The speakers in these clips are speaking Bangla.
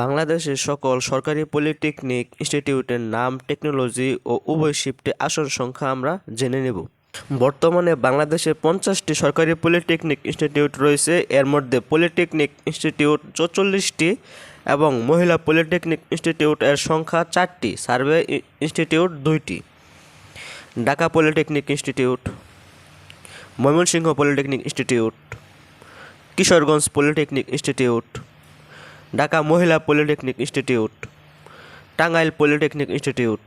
বাংলাদেশের সকল সরকারি পলিটেকনিক ইনস্টিটিউটের নাম টেকনোলজি ও উভয় শিফটে আসন সংখ্যা আমরা জেনে নেব। বর্তমানে বাংলাদেশে পঞ্চাশটি সরকারি পলিটেকনিক ইনস্টিটিউট রয়েছে। এর মধ্যে পলিটেকনিক ইনস্টিটিউট চৌচল্লিশটি এবং মহিলা পলিটেকনিক ইনস্টিটিউট এর সংখ্যা চারটি। সার্ভে ইনস্টিটিউট দুইটি। Dhaka polytechnic institute, Mymensingh polytechnic institute, Kishoreganj polytechnic institute Dhaka মহিলা polytechnic institute Tangail polytechnic institute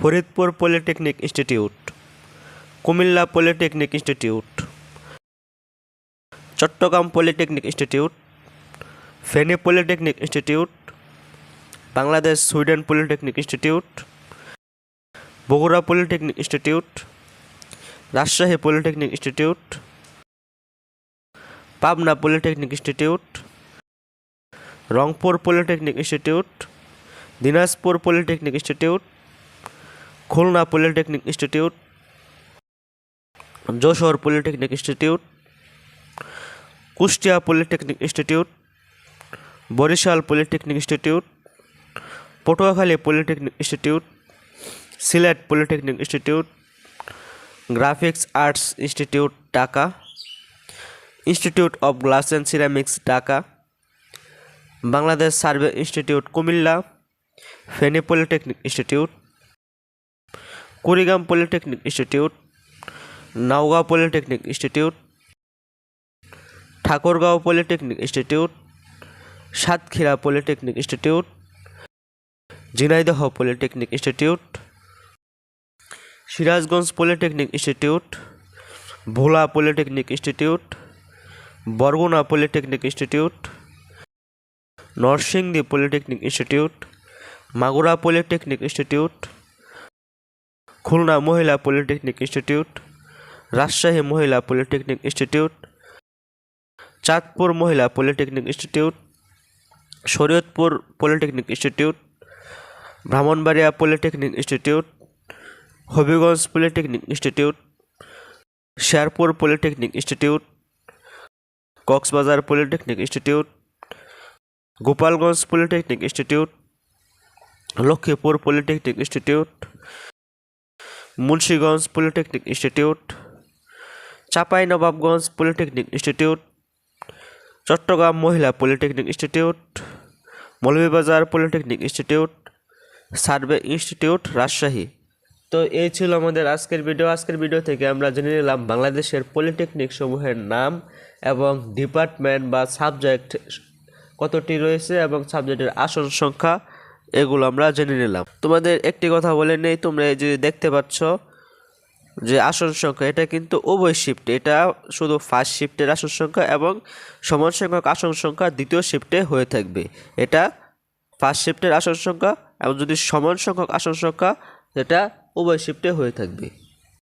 Faridpur polytechnic institute Comilla polytechnic institute Chittagong polytechnic institute Feni polytechnic institute Bangladesh Sweden polytechnic institute Bogra polytechnic institute Rajshahi polytechnic institute Pabna polytechnic institute Rangpur polytechnic institute, Dinajpur polytechnic institute, Khulna polytechnic institute, Jessore polytechnic institute, Kushtia polytechnic institute, Barisal polytechnic institute, Patuakhali polytechnic institute, Sylhet polytechnic institute, graphics arts institute Dhaka, institute of glass and ceramics Dhaka Bangladesh survey institute Comilla, Feni polytechnic institute, Kurigram polytechnic institute Naogaon polytechnic institute, Thakurgaon polytechnic institute, Satkhira polytechnic institute, Jhenaidah polytechnic institute, Sirajganj polytechnic institute, Bhola polytechnic institute, Barguna polytechnic institute Narsingdi polytechnic institute Magura polytechnic institute Khulna মহিলা পলিটেকনিক ইনস্টিটিউট রাজশাহী মহিলা পলিটেকনিক ইনস্টিটিউট চাঁদপুর মহিলা polytechnic institute Shariatpur polytechnic institute Brahmanbaria polytechnic institute Habiganj polytechnic institute Sherpur polytechnic institute Cox's Bazar polytechnic institute Gopalganj polytechnic institute, Lakshmipur polytechnic institute, Munshiganj polytechnic institute, Chapainawabganj polytechnic institute, Chittagong মহিলা polytechnic institute, Moulvibazar polytechnic institute, survey institute, Rajshahi. তো এই ছিল আমাদের আজকের ভিডিও। আজকের ভিডিও থেকে আমরা জেনে নিলাম বাংলাদেশের পলিটেকনিক সমূহের নাম এবং ডিপার্টমেন্ট বা সাবজেক্ট কতটি রয়েছে এবং সাবজেক্টের আসন সংখ্যা এগুলো আমরা জেনে নিলাম। তোমাদের একটি কথা বলে নেই, তোমরা এই যে দেখতে পাচ্ছ যে আসন সংখ্যা, এটা কিন্তু উভয় শিফট এটা শুধু ফার্স্ট শিফটের আসন সংখ্যা এবং সমান সংখ্যক আসন সংখ্যা দ্বিতীয় শিফটে হয়ে থাকবে। এটা ফার্স্ট শিফটের আসন সংখ্যা এবং যদি সমান সংখ্যক আসন সংখ্যা সেটা উভয় শিফটে হয়ে থাকবে।